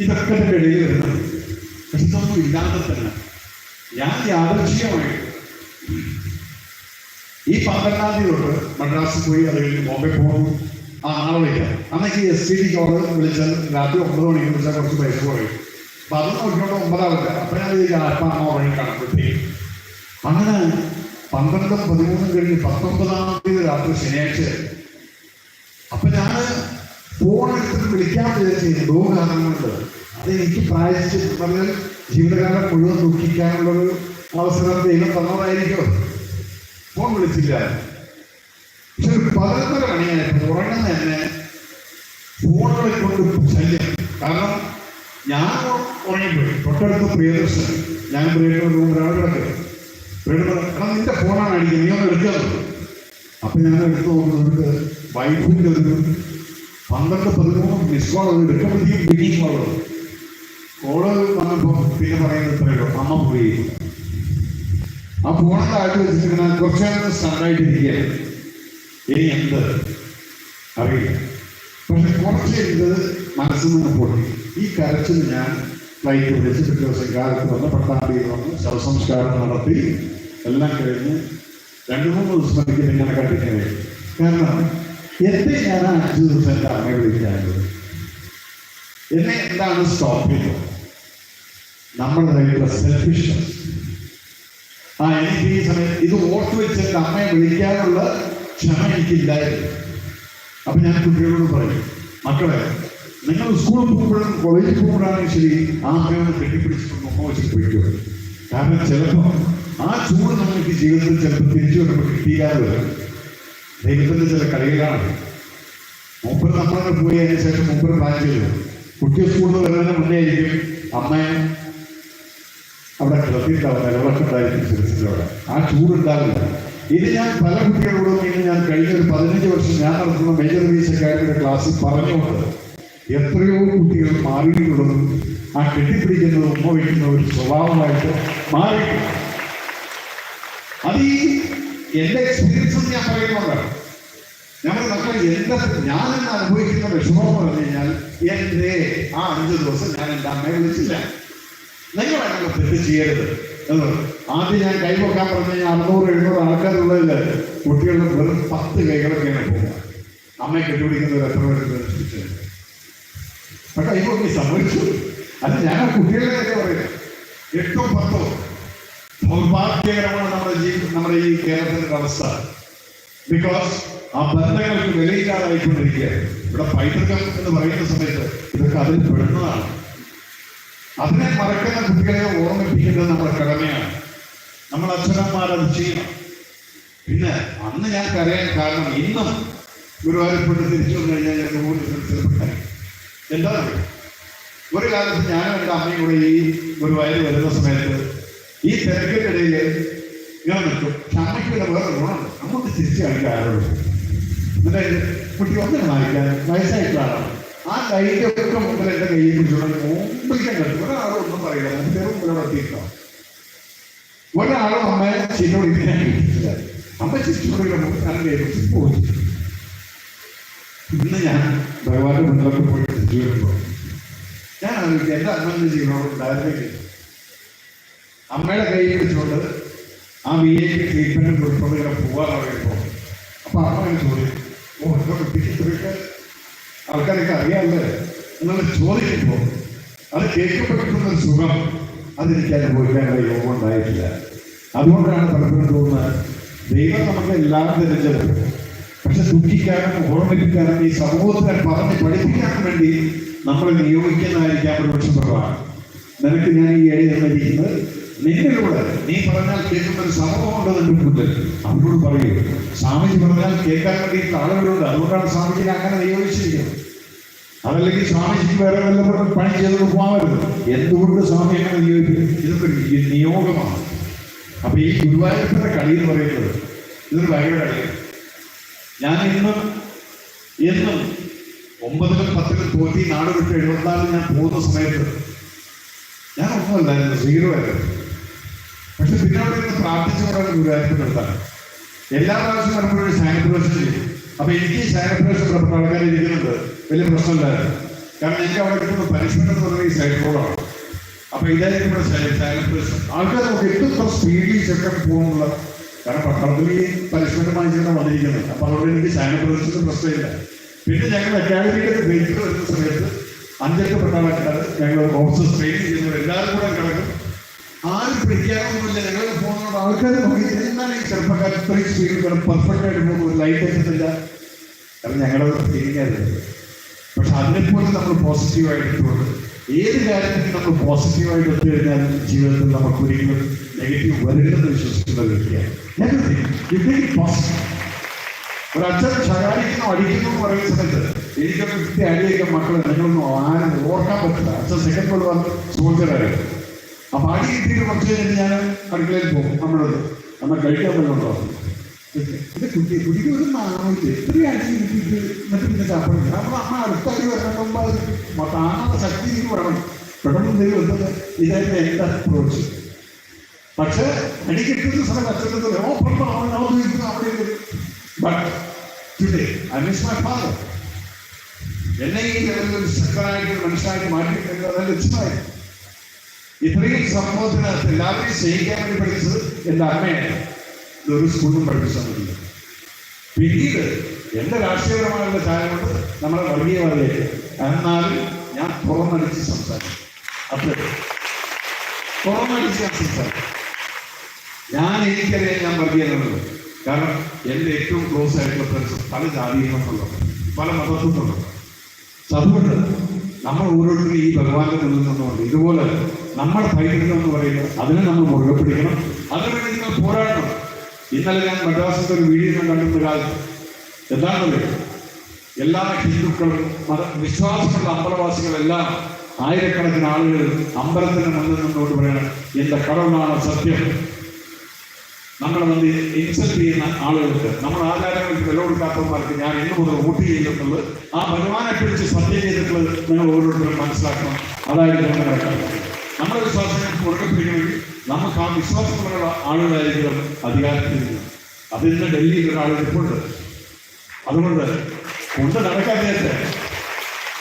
ഇതൊക്കെ എന്റെ ഇടയിൽ വരുന്നത്. പക്ഷെ ഇതൊന്നും ഇല്ലാതെ തന്നെ. ഞാൻ യാദൃശ്ചികമായിട്ട് ഈ പന്ത്രണ്ടാം തീയതി തൊട്ട് മദ്രാസിൽ പോയി അത് കഴിഞ്ഞ് ബോംബെ പോകുന്നു. ആ ആളെ വിളിക്കാം. അന്നേക്ക് എസ് ടി ഡിക്ക് ഓർഡർ വിളിച്ചാൽ രാത്രി ഒമ്പത് മണിക്ക് വിളിച്ചാൽ കുറച്ച് പൈസ കുറയും. അപ്പൊ അത് നോക്കിക്കൊണ്ട് ഒമ്പതാവില്ല അപ്പൊ ഞാൻ ഈ അപ്പ അമ്മ വഴി കണക്കെടുത്തേക്കും അങ്ങനെ പന്ത്രണ്ടും പതിമൂന്നും കഴിഞ്ഞ് പത്തൊമ്പതാം തീയതി രാത്രി ശനിയാഴ്ച. അപ്പൊ ഞാൻ ഫോൺ എടുത്തിട്ട് വിളിക്കാൻ വിചാരിച്ചു എന്തോ കാരണങ്ങളുണ്ട് അത് എനിക്ക് പ്രായശ്ചിട്ട് പറഞ്ഞാൽ ജീവിതകാലം മുഴുവൻ ദുഃഖിക്കാനുള്ളൊരു അവസരം ദൈവം തന്നതായിരിക്കും. ഫോൺ വിളിച്ചില്ല. പക്ഷെ പതിനൊന്നര മണിയായപ്പോൾ ഉറങ്ങുന്ന തന്നെ ഫോണുകളെ കൊണ്ട് ശല്യം. കാരണം ഞാൻ ഉറങ്ങിപ്പോയി. തൊട്ടടുത്ത് പ്രിയദർശൻ ഞാൻ പ്രിയയുടെ കാരണം നിന്റെ ഫോണാണ് അടിക്കുന്നത് നീ ഒന്ന് ഞാൻ എടുത്തു നോക്കുന്നത് വൈഫിന്റെ ഒരു പന്ത്രണ്ട് പതിമൂന്ന് മിസ് കോൾ എടുക്കുമ്പോഴത്തേക്കും ബിഗിങ് കോൾ കോൾ വന്നപ്പോ പിന്നെ പറയുന്നത് അമ്മ പോയി. ആ ഫോണിന്റെ ആയിട്ട് വെച്ചിരിക്കുന്ന കുറച്ചു നേരം ഇനി എന്ത്? അറിയില്ല. പക്ഷെ കുറച്ച് മനസ്സിൽ നിന്ന് പൊട്ടി ഈ കരച്ചിൽ ഞാൻ ഫ്ലൈറ്റ് വിളിച്ച് പിറ്റേ ദിവസം കാലത്ത് വന്ന് തീയതി വന്ന് ശവസംസ്കാരം നടത്തി എല്ലാം കഴിഞ്ഞ് രണ്ടു മൂന്ന് ദിവസം എനിക്ക് ഇങ്ങനെ കണ്ടിങ്ങനെ കാരണം ആ അഞ്ച് ദിവസം എന്റെ അമ്മയെ വിളിക്കാറുണ്ട്. എന്നെ എന്താണ് സ്റ്റോപ്പ് ചെയ്തത്? നമ്മളുടെ സെൽഫിഷ്നസ് ആ എനിക്ക് ഈ സമയത്ത് ഇത് ഓർത്ത് വെച്ച് എന്റെ അമ്മയെ വിളിക്കാനുള്ള ക്ഷമ എനിക്കില്ലായിരുന്നു. അപ്പൊ ഞാൻ കുട്ടികളോട് പറയും മക്കളെ നിങ്ങൾ സ്കൂളിൽ പോകുമ്പോഴും കോളേജിൽ പോകുമ്പോഴാണെങ്കിൽ ശരി ആ അമ്മയോട് കെട്ടിപ്പിടിച്ചിട്ട് ഉമ്മ വെച്ച് പോയിക്കോ. കാരണം ചിലപ്പോൾ ആ ചൂട് നമുക്ക് ജീവിതത്തിൽ ചിലപ്പോൾ തിരിച്ചു വരുമ്പോൾ കിട്ടിയാതെ വരും. ദൈവത്തിന്റെ ചില കളികളാണ്. മുമ്പ് നമ്മളെ പോയി അതിന് ശേഷം മുമ്പ് പ്ലാൻ ചെയ്തു. കുട്ടി സ്കൂളിൽ വരുന്നതിന് മുന്നേ ആയിരിക്കും അമ്മയെ അവിടെ ക്ലബിണ്ടാവും നിലവിളക്ക് ഉണ്ടായിരിക്കും സിറിസിലവിടെ ആ ചൂടുണ്ടാവില്ല. ഇത് ഞാൻ പല കുട്ടികളോടും ഞാൻ കഴിഞ്ഞ ഒരു പതിനഞ്ച് വർഷം ഞാൻ നടത്തുന്ന മേജർ ബീസ് അക്കാഡമിയുടെ ക്ലാസ്സിൽ പറഞ്ഞുകൊണ്ട് എത്രയോ കുട്ടികൾ മാറിയിട്ടുള്ളതും ആ കെട്ടിപ്പിടിക്കുന്നത് ഉമ്മ വയ്ക്കുന്ന ഒരു സ്വഭാവമായിട്ട് മാറി അത് ഈ എന്റെ എക്സ്പീരിയൻസ് ഞാൻ പറയുന്നതാണ്. ഞങ്ങൾ നമ്മൾ എന്താ ഞാൻ അനുഭവിക്കുന്ന വിഷമം എന്ന് പറഞ്ഞു കഴിഞ്ഞാൽ എന്റെ ആ അഞ്ച് ദിവസം ഞാൻ എന്റെ അമ്മയെ വിളിച്ചില്ല. നിങ്ങൾ അങ്ങനെ തെറ്റ് ചെയ്യരുത്. ആദ്യം ഞാൻ കൈവക്കാൻ പറഞ്ഞു കഴിഞ്ഞാൽ അറുന്നൂറ് എഴുന്നൂറ് ആൾക്കാരുള്ളതിൽ കുട്ടികളുടെ വെറും പത്ത് കൈകളൊക്കെയാണ് പോകുക അമ്മയെ കെട്ടിപിടിക്കുന്നത് എത്ര സൃഷ്ടിച്ചത് പക്ഷെ ഈ സംഭവിച്ചു അത് ഞാൻ കുട്ടികളെ കാര്യം പറയുന്നത് എട്ടോ പത്തോ? ദൗർഭാഗ്യകരമാണ് നമ്മുടെ ജീവിതം നമ്മുടെ ഈ കേരളത്തിന്റെ അവസ്ഥ. ബിക്കോസ് ആ ബന്ധങ്ങൾക്ക് വിലയില്ലാതായിക്കൊണ്ടിരിക്കുക ഇവിടെ പൈതൃകം എന്ന് പറയുന്ന സമയത്ത് ഇതൊക്കെ അതിൽ പെടുന്നതാണ്. അതിനെ മറക്കുന്ന കുട്ടികളെ ഓർമ്മിപ്പിക്കേണ്ടത് നമ്മുടെ കടമയാണ്. നമ്മൾ അച്ഛനന്മാരത് ചെയ്യണം. പിന്നെ അന്ന് ഞാൻ കരയാൻ കാരണം ഇന്നും ഗുരുവായൂരപ്പെട്ട് തിരിച്ചു വന്നു കഴിഞ്ഞാൽ നൂറ് സ്ഥലത്തിൽപ്പെട്ടായി എന്താ? ഒരു കാലത്ത് ഞാനും എന്റെ അമ്മയും കൂടെ ഈ ഗുരുവായൂർ വരുന്ന സമയത്ത് ഈ തിരക്കിനിടയിൽ ഞാൻ നിൽക്കും. പക്ഷെ അമ്മയ്ക്ക് വേറെ ഗുണമുണ്ട്. നമുക്ക് തിരിച്ചു കളിക്കാൻ ആരോട് എന്നിട്ട് കുട്ടി ഒന്നും വായിക്കാൻ വയസ്സായിട്ടുള്ള ആളാണ്. ആ കൈയുടെ ഒക്കെ മുമ്പിൽ എന്റെ കയ്യിൽ പിടിച്ചോണ്ട് മുമ്പിലേക്ക് കണ്ടു ഒരാളൊന്നും പറയില്ല. ചെറു മുമ്പിലോടെ എത്തിയിട്ടോ. ഒരാളും അമ്മ ഇരിക്കാൻ അമ്മ ചിരിച്ചുകൊണ്ടില്ല ഞാൻ കയറി പോയി. ഇന്ന് ഞാൻ ഭഗവാന്റെ മുന്നിലൊക്കെ പോയി തിരിച്ചു വരുമ്പോൾ ഞാൻ ആലോചിക്കും എന്റെ അമ്മ ജീവനോട് അമ്മയുടെ കൈ പിടിച്ചുകൊണ്ട് ആ വി ഐ പി ട്രീറ്റ്മെന്റ് കൊടുത്തുകൊണ്ട് ഇങ്ങനെ പോകാൻ പറയുമ്പോൾ അപ്പൊ അമ്മ ചോദിച്ചു ഓ എന്റെ കുട്ടിക്ക് ഇത്രയൊക്കെ ആൾക്കാരൊക്കെ അറിയാമല്ലേ എന്നുള്ള ചോദിക്കുമ്പോൾ അത് കേൾക്കപ്പെട്ടിട്ടുള്ള സുഖം അതെനിക്ക് അനുഭവിക്കാനുള്ള യോഗം ഉണ്ടായിട്ടില്ല. അതുകൊണ്ടാണ് പലപ്പോഴും തോന്നുന്നത് ദൈവം നമുക്ക് എല്ലാം തിരഞ്ഞത് പക്ഷെ ദുഃഖിക്കാനും ഓർമ്മിപ്പിക്കാനും ഈ സമൂഹത്തിനെ പറഞ്ഞ് പഠിപ്പിക്കാനും വേണ്ടി നമ്മളെ നിയോഗിക്കുന്നതായിരിക്കാം ഒരു പക്ഷം നിനക്ക് ഞാൻ ഈ എഴുതി തന്നിരിക്കുന്നത് നിന്നിലൂടെ നീ പറഞ്ഞാൽ കേൾക്കുന്ന ഒരു സമൂഹം ഉണ്ടോ നിന്റെ കൂട്ടത്തിൽ അവരോട് പറയൂ സ്വാമിജി പറഞ്ഞാൽ കേൾക്കാൻ വേണ്ടി ആളുകളുണ്ട് അതുകൊണ്ടാണ് സ്വാമിജിനെ അങ്ങനെ നിയോഗിച്ചിരിക്കുന്നത്. അതല്ലെങ്കിൽ സ്വാമിജിക്ക് വേറെ വല്ലപ്പോഴും പണി ചെയ്തത് പോകാമല്ലോ. എന്തുകൊണ്ട് സ്വാമി അങ്ങനെ നിയോഗിക്കും ഇതൊക്കെ നിയോഗമാണ്. അപ്പൊ ഈ ഗുരുവായൂരപ്പന്റെ കളി എന്ന് പറയുന്നത് ഇതൊരു ഭയങ്കര കളിയാണ്. ഞാൻ ഇന്നും എന്നും ഒമ്പതിലും പത്തിലും തോറ്റി നാട് വിട്ട് എഴുപത്തിനാലിൽ ഞാൻ പോകുന്ന സമയത്ത് ഞാൻ ഒന്നുമല്ലായിരുന്നു സീറോ ആയിരുന്നു. പക്ഷെ പിന്നെ അവിടെ നിന്ന് പ്രാർത്ഥിച്ചുകൊണ്ടാണ് ഗുരുവായൂരപ്പന്റെ അടുത്താണ് എല്ലാ പ്രാവശ്യം വരുമ്പോഴും സാനിറ്റൈസേഷൻ ചെയ്യും. അപ്പൊ എനിക്ക് സാനിറ്റൈസേഷൻ പുറപ്പെട്ട ആൾക്കാർ ഇരിക്കുന്നുണ്ട്. വലിയ പ്രശ്നമില്ലായിരുന്നു കാരണം എനിക്ക് അവിടെ കിട്ടുന്ന പരിശ്രമം എന്ന് പറയുന്നത് ഈ അപ്പൊ ഇതായിരിക്കും ഇവിടെ സാനിറ്റൈസേഷൻ ആൾക്കാർ നമുക്ക് എത്ര സ്പീഡിൽ ചെക്കപ്പ് പോകുന്നുള്ള കാരണം പട്ടണത്തിൽ ഈ പരിശ്രമമായി വാങ്ങിച്ചാണ് വന്നിരിക്കുന്നത് അപ്പൊ അതുകൊണ്ട് എനിക്ക് സാനിറ്റൈസേഷന് പ്രശ്നമില്ല. പിന്നെ ഞങ്ങൾ അക്കാഡമിയുടെ ബെഞ്ചിൽ വരുന്ന സമയത്ത് അഞ്ചെട്ട് പെട്ടാളക്കാർ ഞങ്ങൾ ഓഫീസ് ട്രെയിൻ ചെയ്യുന്നവർ എല്ലാവരും കൂടെ കിടക്കും. ആരും പ്രഖ്യാപനമില്ല ഞങ്ങളുടെ പോകുന്ന ആൾക്കാർ നോക്കി. എന്താണ് ഈ ചെറുപ്പക്കാർ ഇത്രയും സ്പീഡിൽ പെർഫെക്റ്റ് ആയിട്ട് ലൈറ്റ് എത്തുന്നില്ല കാരണം ഞങ്ങളത് ആയിരുന്നു പക്ഷെ അതിനെപ്പോലും നമ്മൾ പോസിറ്റീവായിട്ട് എടുത്തുകൊണ്ട് ഏത് കാര്യത്തിനും നമ്മൾ പോസിറ്റീവായിട്ട് എടുത്തു ജീവിതത്തിൽ നമുക്ക് ഒരിക്കലും നെഗറ്റീവ് വരരുതെന്ന് വിശ്വസിക്കുന്ന വ്യക്തിയാണ്. ഞാൻ പോസിറ്റീവ് ഒരു അച്ഛൻ ശകാരിക്കുന്നു അടിക്കുന്നു എന്ന് പറയുന്ന സമയത്ത് എനിക്കൊക്കെ കൃത്യ അടിയൊക്കെ മക്കൾ നിങ്ങളൊന്നും ആരും ഓർക്കാൻ പറ്റില്ല. അച്ഛൻ സെക്കൻഡ് വേൾഡ് വാർ സോൾജറായിരുന്നു അപ്പൊ അടി കിട്ടിയിട്ട് കുറച്ച് കഴിഞ്ഞ് ഞാൻ അടുക്കളയിൽ പോകും നമ്മളോട്. നമ്മൾ കഴിക്കാൻ പറ്റുന്നുണ്ടോ ഇത് കുട്ടി കുട്ടിക്ക് ഒരു ഇത്രയും അടി കിട്ടിയിട്ട് എന്നിട്ട് പിന്നെ ചാപ്പണം കാരണം അമ്മ അടുത്തായി അടി വരണം മുമ്പ് അത് താങ്ങുന്ന ശക്തി എനിക്ക് വേണം പെട്ടെന്ന് ദൈവം പക്ഷെ എനിക്ക് കിട്ടുന്ന സ്ഥലം അച്ഛൻ ഓ പറഞ്ഞു അവൻ അവിടെ but today I miss my father എന്നെ ഈ ലെവലിൽ ഒരു ശക്തനായിട്ട് ഒരു മനുഷ്യനായിട്ട് മാറ്റിയിട്ടുണ്ട്. അതെന്റെ ഇഷ്ടമായി ഇത്രയും സംഭവത്തിന് എല്ലാവരെയും സ്നേഹിക്കാൻ വേണ്ടി പഠിച്ചത് എന്റെ അമ്മയാണ്. ഒരു സ്കൂളിൽ പഠിപ്പിച്ചാൽ മതി. പിന്നീട് എന്റെ രാഷ്ട്രീയപരമായുള്ള കാര്യം കൊണ്ട് നമ്മളെ വർഗീയവാദിയായി എന്നാലും ഞാൻ തുറന്നടിച്ച് സംസാരിക്കും. അത്ര. തുറന്നടിച്ച് ഞാൻ സംസാരിക്കും. ഞാൻ എനിക്കറിയാൻ ഞാൻ വർഗീയനുള്ളത് കാരണം എന്റെ ഏറ്റവും ക്ലോസ് ആയിട്ടുള്ള ഫ്രണ്ട്സ് പല ജാതികളുണ്ട് പല മതത്തിലുണ്ട് അതുകൊണ്ട് നമ്മൾ ഓരോരുത്തരും ഈ ഭഗവാന്റെ മുന്നിൽ നിന്നുകൊണ്ട് ഇതുപോലെ നമ്മുടെ പൈതൃകം എന്ന് പറയുന്നത് അതിനെ നമ്മൾ മുറുകെ പിടിക്കണം. അതിനുവേണ്ടി നിങ്ങൾ പോരാടണം. ഇന്നലെ ഞാൻ മദ്രാസിന്റെ ഒരു വീഡിയോ ഞാൻ കണ്ടിരുന്ന കാലത്ത് എന്താണെന്നറിയോ എല്ലാ ഹിന്ദുക്കളും മത വിശ്വാസമുള്ള അമ്പലവാസികളെല്ലാം ആയിരക്കണക്കിന് ആളുകൾ അമ്പലത്തിന് മുന്നിൽ നിന്നുകൊണ്ട് പറയണം എന്റെ കടവുകളാണ് സത്യം. നമ്മളെ വന്ന് ഇൻസൾട്ട് ചെയ്യുന്ന ആളുകൾക്ക് നമ്മൾ ആചാരങ്ങൾക്ക് വില കൊടുക്കാത്തവന്മാർക്ക് ഞാൻ ഇന്നു മുതൽ വോട്ട് ചെയ്യുന്നുള്ളത് ആ ഭഗവാനെ പിടിച്ച് സത്യം ചെയ്തിട്ടുള്ളത് നിങ്ങൾ ഓരോരുത്തരും മനസ്സിലാക്കണം. അതായത് നമ്മുടെ. നമ്മുടെ മുറുകെ പിടിക്കണമെങ്കിൽ നമുക്ക് ആ വിശ്വാസമുള്ള ആളുകളായിരിക്കും അധികാരത്തിൽ. അത് ഇന്ന് ഡൽഹിയിൽ ഒരാൾ ഇരിപ്പുണ്ട്. അതുകൊണ്ട് കൊണ്ട് നടക്കാൻ നേരത്തെ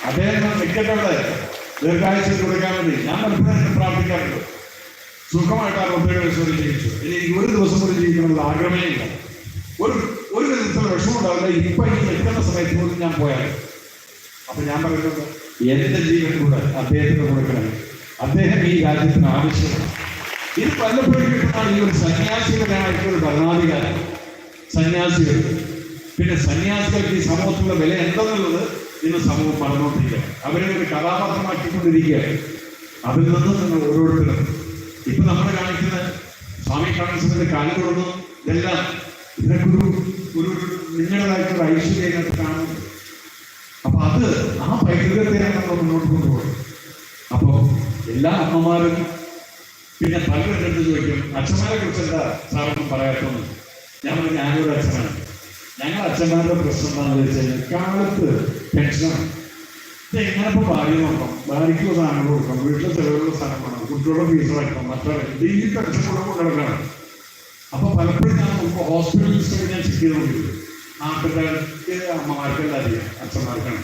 അദ്ദേഹം നിൽക്കട്ടെ ദീർഘായുസ് കൊടുക്കാൻ വേണ്ടി ഞാൻ പലപ്പോഴും പ്രാർത്ഥിക്കാറുണ്ട് സുഖമായിട്ട് ആ റബ്ബിയുടെ വിശ്വസം ജീവിച്ചു ഇനി എനിക്ക് ഒരു ദിവസം കൂടി ജീവിക്കണമെന്ന് ആഗ്രഹമേ ഇല്ല. ഒരു ഒരു വിധത്തിൽ വിഷമം ഉണ്ടാവില്ല ഇപ്പൊ എനിക്ക് നിൽക്കുന്ന സമയത്ത് പോലും ഞാൻ പോയാൽ. അപ്പൊ ഞാൻ പറയുന്നത് എന്റെ ജീവൻ കൂടെ അദ്ദേഹത്തിന് കൊടുക്കണം. അദ്ദേഹം ഈ രാജ്യത്തിന് ആവശ്യമാണ്. ഇത് പലപ്പോഴും കിട്ടുന്ന ഈ ഒരു സന്യാസികളായിട്ടുള്ള ഒരു ഭരണാധികാരം. സന്യാസികൾ. പിന്നെ സന്യാസികൾക്ക് ഈ സമൂഹത്തിലുള്ള വില എന്തെന്നുള്ളത് ഇന്ന് സമൂഹം പറഞ്ഞുകൊണ്ടിരിക്കുക അവരെ ഒരു കഥാപാത്രമാക്കിക്കൊണ്ടിരിക്കുകയാണ്. അതിൽ നിന്ന് നിങ്ങൾ ഓരോരുത്തരും ഇപ്പൊ നമ്മൾ കാണിക്കുന്ന സ്വാമി കാണിച്ചതിന്റെ കാലം തുറന്നു ഇതെല്ലാം ഇതിനൊക്കെ ഒരു ഒരു നിങ്ങളുടേതായിട്ടുള്ള ഐശ്വര്യം ഇതിനകത്ത് കാണുന്നു അപ്പൊ അത് ആ പൈതൃകത്തെയാണ് നമ്മൾ മുന്നോട്ട് കൊണ്ടുപോകുന്നത്. അപ്പോ എല്ലാ അമ്മമാരും പിന്നെ പലരും എടുത്ത് ചോദിക്കും? അച്ഛന്മാരെ കുറിച്ച് എന്താ സാറൊന്നും പറയാത്തൊന്നും ഞാൻ പറഞ്ഞു, ഞാനൊരു അച്ഛനാണ്. ഞങ്ങൾ അച്ഛന്മാരുടെ പ്രശ്നം എന്താണെന്ന് വെച്ച് കഴിഞ്ഞാൽ കാലത്ത് ടെൻഷനാണ്. ഇത് എങ്ങനെ ഇപ്പൊ ഭാര്യ നോക്കണം? ഭാര്യയ്ക്ക് സാധനങ്ങൾ കൊടുക്കണം. വീട്ടിലെ വേണം കുട്ടികളുടെ ഫീസ് മറ്റേ ഡെയിലി കൂടെ കിടക്കണം അപ്പൊ പലപ്പോഴും ഞാൻ ഹോസ്പിറ്റലിൽ ഞാൻ ചെക്ക് ചെയ്തുകൊണ്ടിരിക്കും നാട്ടിലെ അമ്മമാർക്കല്ല അറിയാം. അച്ഛന്മാർക്കാണ്.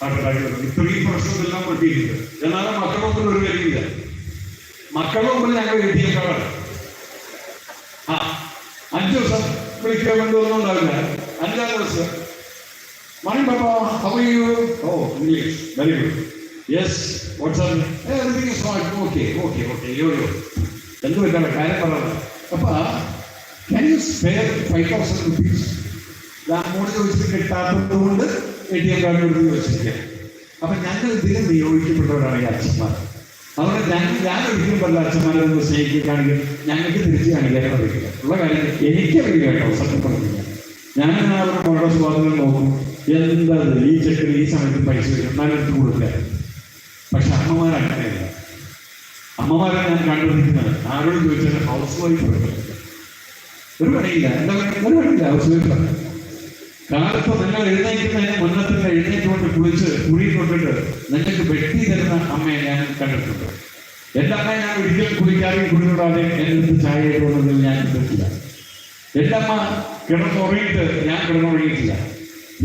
നാട്ടിലായിട്ടുള്ളത് ഇത്രയും പ്രശ്നമെല്ലാം പറ്റിയിട്ടുണ്ട്. എന്നാലും മക്കളൊക്കെ ഒരു കാര്യമില്ല. മക്കളുടെ മുമ്പിൽ ഞങ്ങൾ എഴുതിയേക്കാളാണ് ആ അഞ്ച് ദിവസം വിളിക്കാൻ വേണ്ടി ഒന്നും ഉണ്ടാവില്ല. അഞ്ചാം ദിവസം മണി പാപ്പ how you oh English. Very good yes WhatsApp everything is okay okay okay യോ യോ എന്ത് പറ്റാണ് കാര്യം പറഞ്ഞത്. അപ്പൊ can you spare five thousand rupees അമ്മോട് ചോദിച്ചിട്ട് കിട്ടാത്തത് കൊണ്ട് എ ടി എം കാർഡ് കൊടുത്ത് ചോദിച്ചിരിക്കുക അപ്പൊ ഞങ്ങൾ ഇതിലും നിയോഗിക്കപ്പെട്ടവരാണ് ഈ അച്ഛന്മാർ. അതുകൊണ്ട് ഞങ്ങൾ ഞാൻ ഒരിക്കലും പറഞ്ഞ അച്ഛന്മാരെ ഒന്ന് സ്നേഹിക്കുകയാണെങ്കിൽ ഞങ്ങൾക്ക് തിരിച്ച് കാണിക്കാൻ അറിയില്ല ഉള്ള കാര്യം എനിക്ക് അറിയില്ല കേട്ടോ സത്യം പറഞ്ഞില്ല ഞാൻ അവരുടെ മോളുടെ സ്വാതന്ത്ര്യം നോക്കും. എന്താ ഈ ചെക്കിൽ ഈ സമയത്ത് പൈസ വരും. എന്നാലും എടുത്ത് കൊടുക്കില്ല. പക്ഷെ അമ്മമാർ അമ്മമാരെ ഞാൻ കണ്ടുപിടിക്കുന്നത്. ആരോട് ചോദിച്ചാൽ ഹൗസ് വൈഫ് ഒരു പണിയില്ല എന്താ പറയുക ഒരു പണിയില്ല ഹൗസ് വൈഫ് കാലത്ത് നിങ്ങൾ എഴുന്നേൽക്കുന്നതിന് മുന്നത്തിൽ എഴുന്നേറ്റുകൊണ്ട് കുളിച്ച് കുഴി കൊണ്ടിട്ട് നിങ്ങൾക്ക് വെട്ടി തരുന്ന അമ്മയെ ഞാൻ കണ്ടിട്ടുണ്ട്. എന്റെ അമ്മയെ ഞാൻ ഒരിക്കലും കുളിക്കാതെയും കുടികൂടാതെ എന്റെ ചായ ഇടുന്നതിൽ ഞാൻ കണ്ടിട്ടില്ല എന്റെ അമ്മ കിടന്നുറങ്ങിയിട്ട് ഞാൻ കിടന്നുറങ്ങിയിട്ടില്ല.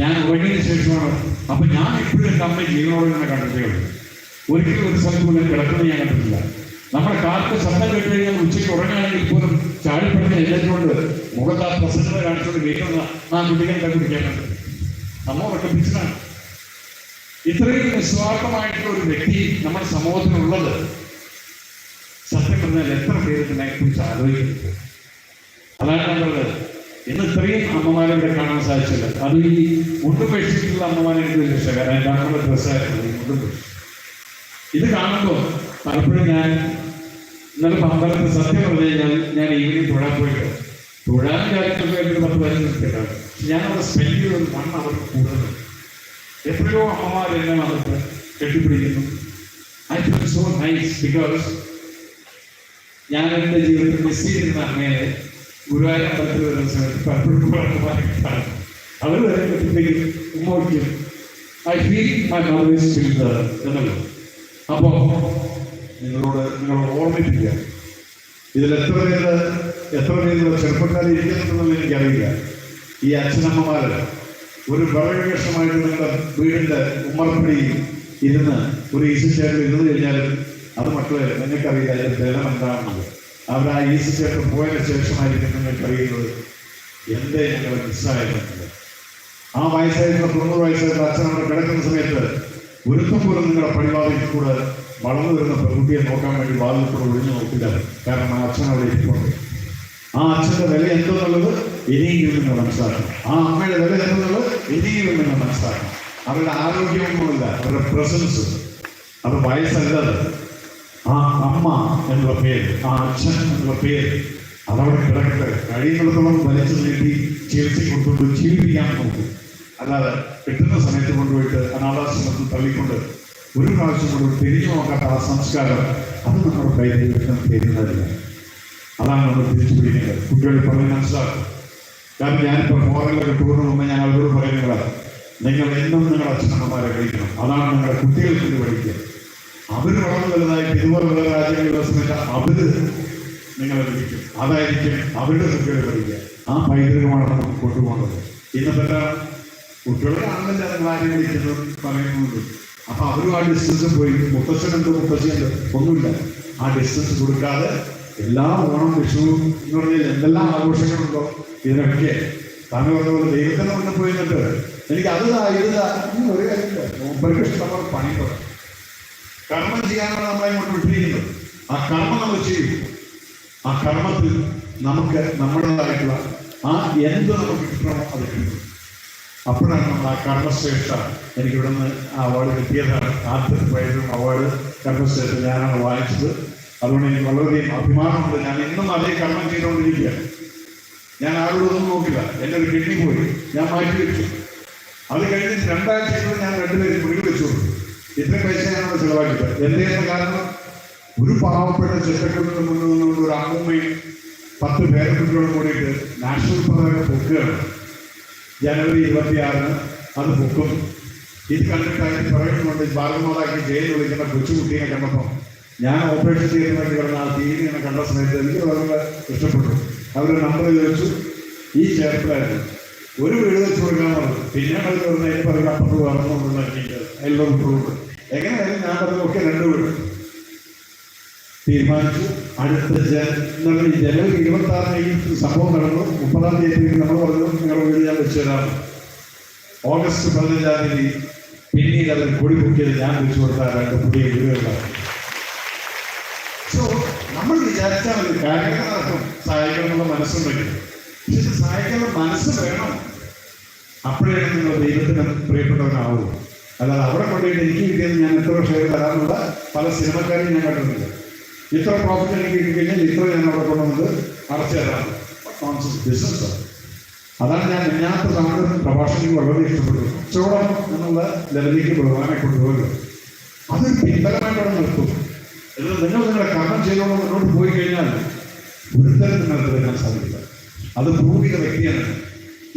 ഞാൻ ഉറങ്ങിയതിന് ശേഷമാണ്. അപ്പൊ ഞാൻ ഇപ്പോഴും എന്റെ അമ്മ ജീവനോടെ തന്നെ കണ്ടിട്ടേ ഉള്ളൂ. ഒരിക്കലും ഒരു സ്ഥലത്ത് പോലും കിടക്കുന്ന ഞാൻ കണ്ടിട്ടില്ല. നമ്മുടെ കാലത്ത് ശബ്ദം കേട്ട് കഴിഞ്ഞാൽ ഉച്ചയ്ക്ക് ഉറങ്ങാണെങ്കിൽ പോലും ചാടിപ്പെടുന്ന എഴുന്നേറ്റുകൊണ്ട് മുഖത്ത് ആ പ്രസന്നത കാണിച്ചുകൊണ്ട് കേൾക്കുന്ന ആ കുട്ടികളെ കണ്ടുപിടിക്കാൻ കണ്ടത് നമ്മൾ ഉറക്കപ്പിച്ചതാണ് ഇത്രയും നിസ്വാർത്ഥമായിട്ടുള്ള ഒരു വ്യക്തി നമ്മുടെ സമൂഹത്തിനുള്ളത്. സത്യം പറഞ്ഞാൽ എത്ര പേര് കുറിച്ച് ആലോചിക്കുന്നത് അതാണ് നമ്മളത് ഇന്ന് ഇത്രയും അമ്മമാരെ ഇവിടെ കാണാൻ സാധിച്ചില്ല. അത് ഈ മുണ്ടുപേക്ഷിച്ചിട്ടുള്ള അമ്മമാരെ എനിക്ക് വലിയ ഇഷ്ടം കാരണം ഡ്രസ്സായിരുന്നു ഈ ഇത് കാണുമ്പോൾ പലപ്പോഴും ഞാൻ ഇന്നലെ പമ്പലത്ത് സത്യം പറഞ്ഞു കഴിഞ്ഞാൽ ഞാൻ ഈവനിങ് തൊഴാൻ പോയിട്ട് തൊഴാൻ കാര്യത്തൊക്കെ ഒരു പത്ത് പതിനഞ്ച് മിനിറ്റ് ഞാൻ അവിടെ സ്പെൻഡ് ചെയ്തത് മണ്ണ് അവർക്ക് കൂടുതൽ. എത്രയോ അമ്മമാർ എന്നെ വന്നിട്ട് കെട്ടിപ്പിടിക്കുന്നു. I feel so nice because ഞാൻ എന്റെ ജീവിതത്തിൽ മിസ് ചെയ്തിരുന്ന അമ്മയെ ഗുരുവായൂർ അമ്പലത്തിൽ വരുന്ന സമയത്ത് പലപ്പോഴും അമ്മമാരെ അവർ വരെ കെട്ടിപ്പിടിക്കും ഉമ്മോടിക്കും I feel my mother is still എന്നല്ലോ അപ്പോ നിങ്ങളോട് നിങ്ങൾ ഓർമ്മിപ്പിക്കുക ഇതിൽ എത്ര പേര് എത്ര പേരുള്ള ചെറുപ്പക്കാർ ഇരിക്കുന്നുണ്ടെന്ന് എനിക്കറിയില്ല. ഈ അച്ഛനമ്മമാര് ഒരു വിറകക്ഷമായിട്ട് നിങ്ങളുടെ വീടിന്റെ ഉമ്മർപ്പടി ഇരുന്ന് ഒരു ഈസി ചേട്ടൻ ഇരുന്ന് കഴിഞ്ഞാൽ അത് മക്കളെ നിങ്ങൾക്കറിയില്ല അതിന്റെ ബലം എന്താണെന്നത് അവർ ആ ഈസി ചേട്ടൻ പോയതിനു ശേഷമായിരിക്കും നിങ്ങൾക്കറിയുന്നത് എന്തേ ഞങ്ങൾ മിസ്സായിരുന്നത് ആ വയസ്സായിട്ടുള്ള തൊണ്ണൂറ് വയസ്സായിട്ടുള്ള അച്ഛനവിടെ കിടക്കുന്ന സമയത്ത് ഒരുത്തം നിങ്ങളുടെ പണിവാതിൽ കൂടെ വളർന്നു വരുന്ന പെൺകുട്ടിയെ നോക്കാൻ വേണ്ടി വാതിൽ കൂടെ ഒഴിഞ്ഞു നോക്കില്ല. കാരണം ആ അച്ഛൻ അവിടെ ഇരിപ്പുണ്ട്. ആ അച്ഛന്റെ വില എന്തെന്നുള്ളത് ഇനിയെങ്കിലും നിങ്ങൾ മനസ്സിലാക്കണം. ആ അമ്മയുടെ വില എന്തെന്നുള്ളത് ഇനിയെങ്കിലും നിങ്ങൾ മനസ്സിലാക്കണം. അവരുടെ ആരോഗ്യമൊന്നുമില്ല അവരുടെ പ്രസൻസ് അത് വയസ്സല്ലത്. ആ അമ്മ എന്നുള്ള പേര് ആ അച്ഛൻ എന്നുള്ള പേര് അതവിടെ കിടക്കട്ടെ. കഴിയുന്നിടത്തോളം വലിച്ചു നീട്ടി ചികിത്സ കൊടുത്തുകൊണ്ട് ജീവിപ്പിക്കാൻ നോക്കും. അല്ലാതെ കിട്ടുന്ന സമയത്ത് കൊണ്ടുപോയിട്ട് അനാഥാശ്രമത്തിൽ തള്ളിക്കൊണ്ട് ഒരു പ്രാവശ്യം കൊണ്ട് തിരിഞ്ഞു നോക്കാത്ത ആ സംസ്കാരം അത് നമ്മുടെ വെക്കാൻ തരുന്നതല്ല അതാണ് നമ്മൾ തിരിച്ചു പിടിക്കുന്നത് കുട്ടികൾ പറഞ്ഞ് മനസ്സിലാക്കും. കാരണം ഞാനിപ്പോൾ ഫോറിനിലൊക്കെ ടൂറിന് മുമ്പ് ഞാൻ അവരോട് പറയുന്നത് നിങ്ങൾ എന്നും നിങ്ങളുടെ അച്ഛനമ്മമാരെ കഴിക്കണം. അതാണ് നിങ്ങളുടെ കുട്ടികൾക്ക് ഇത് പഠിക്കുക. അവർ വളർന്നു വലുതായിട്ട് ഇതുപോലെ രാജ്യങ്ങളുടെ സമയത്ത് അവർ നിങ്ങളെ പഠിക്കും അതായിരിക്കും അവരുടെ കുട്ടികളെ പഠിക്കുക ആ പൈതൃകമാണ് നമുക്ക് കൊണ്ടുപോകേണ്ടത് ഇന്നത്തെ കുട്ടികളെ ആണെന്നില്ല നിങ്ങൾ ആരെയും വിളിക്കുന്നത് പറയുന്നുണ്ട്. അപ്പൊ അവരും ആ ഡിസ്റ്റൻസ് പോയി. മുത്തച്ഛനുണ്ട് മുത്തച്ഛനുണ്ട്. ഒന്നുമില്ല. ആ ഡിസ്റ്റൻസ് കൊടുക്കാതെ എല്ലാ ഓണം വിഷു എന്ന് പറഞ്ഞാൽ എന്തെല്ലാം ആഘോഷങ്ങളുണ്ടോ? ഇതിനൊക്കെ. താങ്കൾ പറഞ്ഞ പോലെ ദൈവത്തിന്റെ മുന്നിൽ പോയി നിന്നിട്ട് എനിക്ക് അത് ഇതാ ഇനി ഒരു കാര്യമില്ല. മുമ്പർക്ക് ഇഷ്ടംപോലെ പണി തുടങ്ങും കർമ്മം ചെയ്യാനാണ് നമ്മളെ ഇങ്ങോട്ട് വിട്ടിരിക്കുന്നത്. ആ കർമ്മം നമ്മൾ ചെയ്യും. ആ കർമ്മത്തിൽ നമുക്ക് നമ്മുടേതായിട്ടുള്ള ആ എന്ത് നമുക്ക് കിട്ടണമോ അത് കിട്ടും. അപ്പോഴാണ് നമ്മൾ ആ കർമ്മശ്രേഷ്ഠ എനിക്ക് ഇവിടെ നിന്ന് ആ അവാർഡ് കിട്ടിയതാണ്. ആദ്യത്തെ പൈതൃകം അവാർഡ് കർമ്മശ്രേഷ്ഠ ഞാനാണ് വാങ്ങിച്ചത്. അതുകൊണ്ട് എനിക്ക് വളരെയധികം അഭിമാനമുണ്ട്. ഞാൻ ഇന്നും അതേ കർമ്മം ചെയ്തുകൊണ്ടിരിക്കുകയാണ്. ഞാൻ ആരോടൊന്നും നോക്കില്ല. എന്റെ ഒരു കിഡ്നി പോയി. ഞാൻ മാറ്റി വെച്ചു. അത് കഴിഞ്ഞ് രണ്ടാഴ്ചകൾ ഞാൻ രണ്ടുപേരും വീട് വെച്ചു ഇത്ര പൈസ ഞാനവിടെ ചിലവാക്കിയത് എന്തെങ്കിലും കാരണം ഒരു പാവപ്പെട്ട ചെറ്റക്കുട്ടിന് മുന്നിൽ നിന്നുകൊണ്ട് ഒരു അമ്മൂമ്മയും പത്ത് പേരക്കുട്ടികളും കൂടിയിട്ട് നാഷണൽ പതാക പൊക്കുകയാണ്. ജനുവരി ഇരുപത്തിയാറിന് അത് പൊക്കും. ഇത് കണ്ടിട്ട് അതിന് പറയുന്നുണ്ട് ഭാഗമാതാക്കി ജയിൽ വിളിക്കുന്ന കൊച്ചുകുട്ടീനെ കണ്ടപ്പോൾ ഞാൻ ഓപ്പറേഷൻ വേണ്ടി കിടന്ന ആ തീരെ ഇങ്ങനെ കണ്ട സമയത്ത് എനിക്ക് വളരെ ഇഷ്ടപ്പെട്ടു. അവർ നമ്പർ ചോദിച്ചു ഈ ചേർപ്പിലായിരുന്നു ഒരു വീട് വെച്ച് കൊടുക്കാൻ പറഞ്ഞു. പിന്നെ അവർ പറഞ്ഞു എനിക്ക് പറയുന്ന അപ്പുറത്ത് എനിക്ക് എല്ലാം ഇമ്പ്രൂവ് എങ്ങനെയായാലും ഞാൻ പറഞ്ഞു ഒക്കെ രണ്ട് വീട്. തീരുമാനിച്ചു. അടുത്ത ജനുവരി ജനുവരി ഇരുപത്തി ആറിന് ഈ സംഭവം നടന്നു. മുപ്പതാം തീയതി നമ്മൾ പറഞ്ഞു. നിങ്ങളുടെ വീട് ഞാൻ തരാം. ഓഗസ്റ്റ് പതിനഞ്ചാം തീയതി പിന്നെ പിന്നീട് അതിന് കൊടി പൊക്കിയത് ഞാൻ വെച്ചു കൊടുത്ത രണ്ട് പുതിയ വീടുകളിലാണ് സോ നമ്മൾ വിചാരിച്ചാൽ മതി കാര്യങ്ങൾ നടക്കും സഹായിക്കണമെന്നുള്ള മനസ്സുണ്ടെങ്കിൽ പക്ഷെ സഹായിക്കാനുള്ള മനസ്സ് വേണം. അപ്പോഴേ നിങ്ങൾ ദൈവത്തിന് പ്രിയപ്പെട്ടവനാവൂ. അല്ലാതെ അവിടെ കൊണ്ടുപോയിട്ട് എനിക്ക് കിട്ടിയത് ഞാൻ എത്ര ഷെയർ തരാനുള്ള പല സിനിമക്കാരെയും ഞാൻ കണ്ടിട്ടുണ്ട്. ഇത്ര പ്രോഫിറ്റ് എനിക്ക് കിട്ടിക്കഴിഞ്ഞാൽ ഇത്ര ഞാൻ അവിടെ കൊണ്ടുവന്നത് അടച്ചു തരാം ബിസിനസ് അതാണ് ഞാൻ മിന്നാത്ത സമയത്ത് പ്രഭാഷണം വളരെ ഇഷ്ടപ്പെട്ടു കച്ചവടം എന്നുള്ള ലെവലിലേക്ക് ഭഗവാനെ കൊണ്ടുപോകുന്നത് അത് പിൻബലമായിട്ടാണ് നിർത്തും. എന്നാൽ നിങ്ങൾ നിങ്ങളുടെ കർമ്മം ചെയ്തുകൊണ്ട് മുന്നോട്ട് പോയി കഴിഞ്ഞാൽ ഒരുത്തരം നിങ്ങൾക്ക് വരാൻ സാധിക്കില്ല. അത് ചെയ്ത വ്യക്തിയാണ്.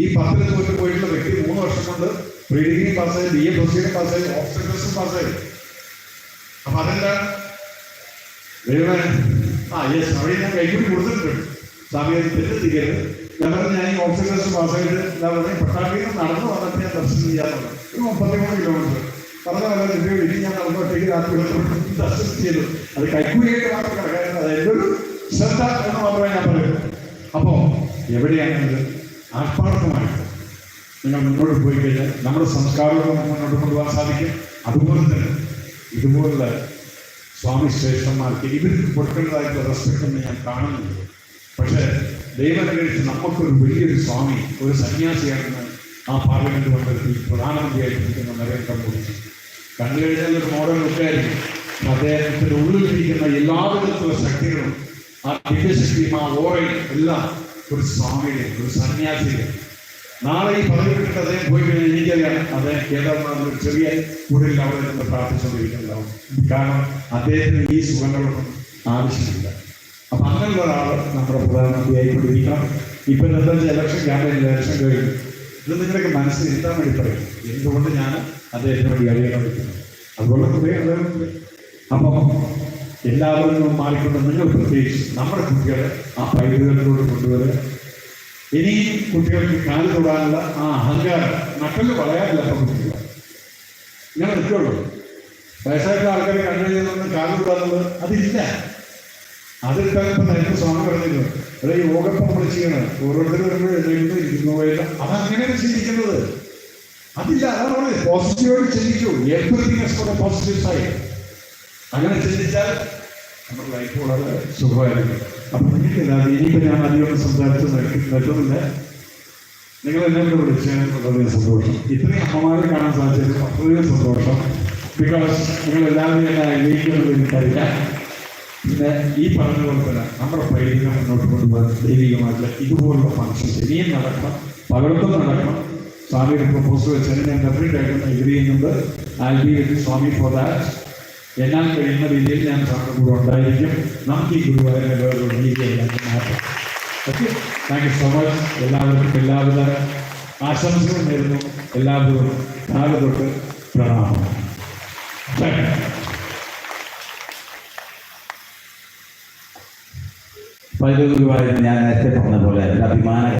ഈ പത്തിൽ തോറ്റ് പോയിട്ടുള്ള വ്യക്തി മൂന്ന് വർഷം കൊണ്ട് പ്രീ ഡിഗ്രി പാസ്സായി ബി എ പ്ലസ് ഡിഗ്രി പാസ്സായി ഓപ്ഷൻ പാസ്സായി അപ്പം അതെന്താണ് ദൈവമേ. ആ യെസ് അവിടെ ഞാൻ കൈക്കൂടി കൊടുത്തിട്ടുണ്ട്. സ്വാമി അത് തെറ്റെത്തിക്കരുത് ഞാൻ പറഞ്ഞു ഞാൻ ഈ ടെസ്റ്റ് പാസ്സായിട്ട് എന്താ പറയുക പട്ടാമ്പിയിൽ നടന്നു വന്നിട്ട് ഞാൻ ദർശനം ചെയ്യാറുണ്ട് ഒരു മുപ്പത്തിമൂന്ന് കിലോമീറ്റർ പറഞ്ഞ പോലെ ദിവ്യ ഇനി ഞാൻ നടന്നു ഒറ്റയ്ക്ക് രാത്രി ദർശനം ചെയ്തു അത് കൈക്കൂലിയായിട്ട് മാത്രം കിടക്കാറുണ്ട് അത് എന്റെ ഒരു ശ്രദ്ധ എന്ന് മാത്രമേ ഞാൻ പറയൂ അപ്പോ എവിടെയാണെങ്കിലും ആത്മാർത്ഥമായിട്ട് നിങ്ങൾ മുന്നോട്ട് പോയി കഴിഞ്ഞാൽ നമ്മുടെ സംസ്കാരവും മുന്നോട്ട് കൊണ്ടുപോകാൻ സാധിക്കും. അതുപോലെ തന്നെ ഇതുപോലുള്ള സ്വാമി ശ്രേഷ്ഠന്മാർക്ക് ഇവർക്ക് കൊടുക്കേണ്ടതായിട്ടുള്ള റെസ്പെക്ട് ഒന്നും ഞാൻ കാണുന്നില്ല. പക്ഷേ ദൈവനുകരിച്ച് നമുക്കൊരു വലിയൊരു സ്വാമി ഒരു സന്യാസിയാണെന്ന് ആ പാർലമെന്റ് മണ്ഡലത്തിൽ പ്രധാനമന്ത്രിയായിട്ടിരിക്കുന്ന നരേന്ദ്രമോദി കണ്ടു കഴിഞ്ഞാൽ ഒരു മോഡൽ ലുക്കായിരിക്കും അദ്ദേഹത്തിന്റെ ഉള്ളിലിരിക്കുന്ന എല്ലാവിധത്തിലുള്ള ശക്തികളും ആ ദിവ്യശക്തിയും ആ ഓറയും എല്ലാം ഒരു സ്വാമിയുടെ ഒരു സന്യാസിയുടെ നാളെ ഈ പദവി കിട്ടിട്ട് അദ്ദേഹം പോയി കഴിഞ്ഞാൽ എനിക്കറിയാം അദ്ദേഹം കേദാർനാഥ് ഒരു ചെറിയ കുടിലിൽ അവിടെ നിന്ന് പ്രാർത്ഥിച്ചുകൊണ്ടിരിക്കുന്നുണ്ടാവും. കാരണം അദ്ദേഹത്തിന് ഈ സുഖങ്ങളൊന്നും ആവശ്യമില്ല. അപ്പൊ അങ്ങനെയുള്ള ഒരാൾ നമ്മുടെ പ്രധാനമന്ത്രിയായി കൊണ്ടിരിക്കണം ഇപ്പൊ എന്താ വെച്ചാൽ ഇലക്ഷൻ ക്യാമ്പയിൻ ഇലക്ഷൻ കഴിഞ്ഞു. ഇത് നിങ്ങളൊക്കെ മനസ്സിൽ ഇരുത്താൻ വേണ്ടി പറയും. എന്തുകൊണ്ട് ഞാൻ അദ്ദേഹത്തിന് വേണ്ടി അറിയാൻ വിളിക്കുന്നത് അതുപോലെ ആളുകളുണ്ട് അപ്പം എല്ലാവരും മാറിക്കൊണ്ട് നിങ്ങൾ പ്രത്യേകിച്ച് നമ്മുടെ കുട്ടികളെ ആ പൈതൃകത്തിലൂടെ കൊണ്ടുവരിക. ഇനി കുട്ടികൾക്ക് കാൽ തൊടാനുള്ള ആ അഹങ്കാരം നട്ടൽ വളയാറില്ല അപ്പൊ കുട്ടികൾ ഇങ്ങനെ നിൽക്കുള്ളൂ. വയസ്സായിട്ടുള്ള ആൾക്കാരെ കണ്ടു ചെയ്യുന്ന കാൽ തൊടാന്നുള്ളത് അതില്ല. അതിട്ടാൽ ഇപ്പൊ നേരത്തെ സ്വാമി പറഞ്ഞിരുന്നു അതെ യോഗപ്പം നമ്മൾ ചെയ്യണം ഓരോരുത്തരും വരുമ്പോൾ എഴുന്നേൽക്കുന്നു ഇരിക്കുന്നു പോയില്ല. അതങ്ങനെയാണ് ചിന്തിക്കുന്നത്. അതില്ല. അതാണ് പറഞ്ഞത്. പോസിറ്റീവായിട്ട് ചിന്തിക്കൂ. എവറിങ് പോസിറ്റീവ് സൈഡ് അങ്ങനെ ചിന്തിച്ചാൽ നമ്മുടെ ലൈഫ് വളരെ സുഖമായിരിക്കും. അപ്പൊ നിങ്ങൾക്കില്ലാതെ ഇനിയിപ്പോ ഞാൻ അധികം സംസാരിച്ച് നിൽക്കുന്നില്ല നിങ്ങൾ എന്നെ വിളിച്ചതിന് വളരെ സന്തോഷം. ഇത്രയും അമ്മമാരെ കാണാൻ സാധിച്ചത് അത്രയും സന്തോഷം. ബിക്കോസ് നിങ്ങൾ എല്ലാവരും എന്നെ അംഗീകരിക്കുന്നത് എനിക്കറിയാം. പിന്നെ ഈ പറഞ്ഞ പോലെ തന്നെ നമ്മുടെ പൈതൃകം മുന്നോട്ട് കൊണ്ടുപോകാൻ ദൈവികമായിട്ടുള്ള ഇതുപോലുള്ള ഫംഗ്ഷൻസ് ഇനിയും നടക്കണം. പകർത്തും നടക്കണം. സ്വാമിയുടെ പ്രൊപ്പോസൽ വെച്ചാൽ ഞാൻ ഡെഫിനറ്റ് ആയിട്ടും എഗ്രി ചെയ്യുന്നുണ്ട് I be with Swami for that എന്നാൽ കഴിയുന്ന രീതിയിൽ ഞാൻ സാറിന്റെ കൂടെ ഉണ്ടായിരിക്കും. നമുക്ക് ഈ okay thank you so much എല്ലാവർക്കും എല്ലാവിധ ആശംസകളും നേരുന്നു. എല്ലാവരും നാളെ തൊട്ട് പ്രണാമം. താങ്ക് യു പൈതൃക ഗുരുവായൂർ ഞാൻ നേരത്തെ പറഞ്ഞ പോലെ അഭിമാന